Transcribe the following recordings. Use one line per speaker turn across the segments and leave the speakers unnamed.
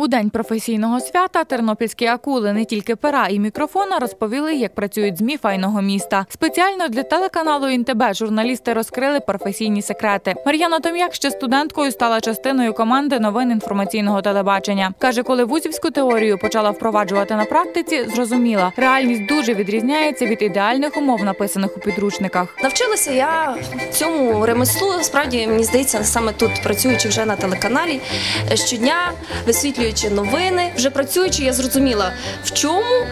У день професійного свята тернопільські акули не тільки пера і мікрофона розповіли, як працюють змі файного міста. Спеціально для телеканалу ІНТБ журналісти розкрили професійні секрети. Мар'яна Том'як ще студенткою стала частиною команди новин інформаційного телебачення. каже, коли вузівську теорію почала впроваджувати на практиці, зрозуміла, реальність дуже відрізняється від ідеальних умов, написаних у підручниках.
Навчилася я цьому ремеслу. Справді мені здається, саме тут працюючи вже на телеканалі щодня, висвітлюючи новини. Вже працюючи, я зрозуміла, в чому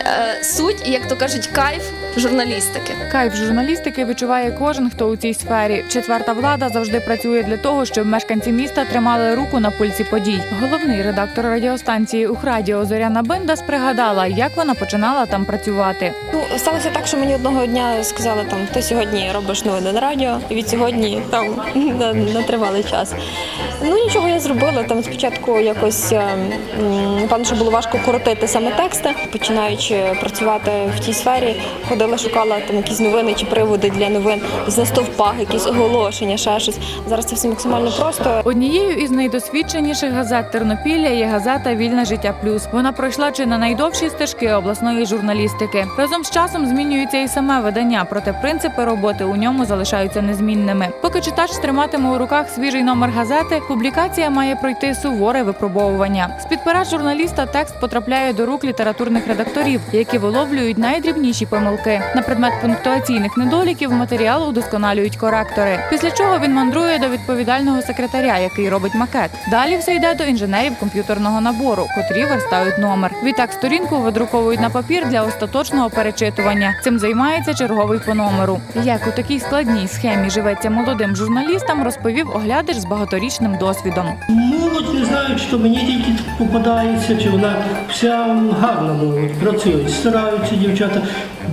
е, суть як то кажуть, кайф журналістики.
Кайф журналістики відчуває кожен, хто у цій сфері. Четверта влада завжди працює для того, щоб мешканці міста тримали руку на пульсі подій. Головний редактор радіостанції Ухрадіо Зоряна Бендас пригадала, як вона починала там працювати.
Ну, сталося так, що мені одного дня сказали, там ти сьогодні робиш новини на радіо, і від сьогодні там на, на тривалий час. Ну нічого я зробила. Там спочатку якось е, м, певно, що було важко коротити саме тексти. Починаючи працювати в тій сфері, ходила, шукала там якісь новини чи приводи для новин, на стовпах, якісь оголошення, ще щось. Зараз це все максимально просто.
Однією із найдосвідченіших газет Тернопілля є газета Вільне життя плюс. Вона пройшла чи не найдовші стежки обласної журналістики. Разом з часом змінюється і саме видання, проте принципи роботи у ньому залишаються незмінними. Поки читач триматиме у руках свіжий номер газети, публікація має пройти суворе випробовування. З під пера журналіста текст потрапляє до рук літературних редакторів, які виловлюють найдрібніші помилки. На предмет пунктуаційних недоліків матеріал удосконалюють коректори. Після чого він мандрує до відповідального секретаря, який робить макет. Далі все йде до інженерів комп'ютерного набору, котрі верстають номер. Відтак сторінку видруковують на папір для остаточного перечитування. Цим займається черговий по номеру. Як у такій складній схемі живеться молодим журналістам, розповів оглядач з багаторічним досвідом.
Молодь не знаю, чи то мені тільки попадається, чи вона вся гарна молодь, працюють, стараються дівчата.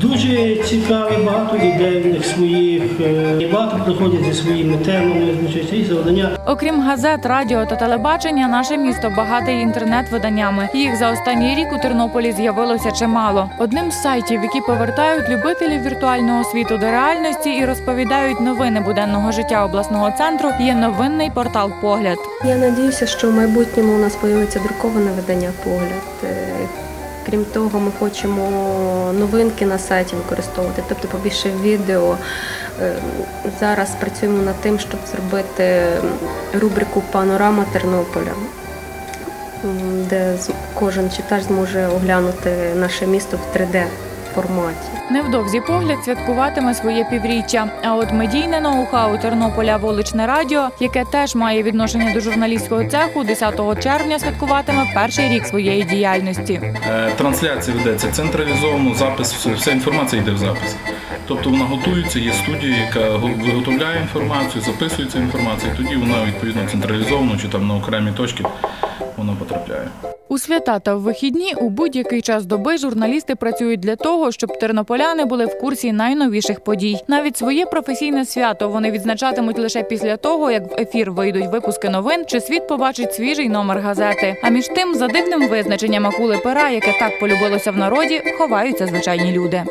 Дуже цікаві, багато ідей в них своїх, е, і багато приходять зі своїми темами, значить, і завдання.
Окрім газет, радіо та телебачення, наше місто багате інтернет-виданнями. Їх за останній рік у Тернополі з'явилося чимало. Одним з сайтів, які повертають любителів віртуального світу до реальності і розповідають новини буденного життя обласного центру, є новинний портал Погляд.
Я надіюся, що в майбутньому у нас появиться друковане видання погляд. Е, Крім того, ми хочемо новинки на сайті використовувати, тобто побільше відео. Е, Зараз працюємо над тим, щоб зробити рубрику Панорама Тернополя, де кожен читач зможе оглянути наше місто в 3D форматі.
Невдовзі погляд святкуватиме своє півріччя. А от медійне ноу-хау Тернополя Воличне Радіо, яке теж має відношення до журналістського цеху, 10 червня святкуватиме перший рік своєї діяльності.
Е, Трансляція ведеться централізовано, запис, вся інформація йде в запис. Тобто вона готується, є студія, яка виготовляє інформацію, записується інформація, тоді вона відповідно централізовано чи там на окремі точки вона потрапляє.
Свята та в вихідні у будь-який час доби журналісти працюють для того, щоб тернополяни були в курсі найновіших подій. Навіть своє професійне свято вони відзначатимуть лише після того, як в ефір вийдуть випуски новин, чи світ побачить свіжий номер газети. А між тим, за дивним визначенням акули пера, яке так полюбилося в народі, ховаються звичайні люди.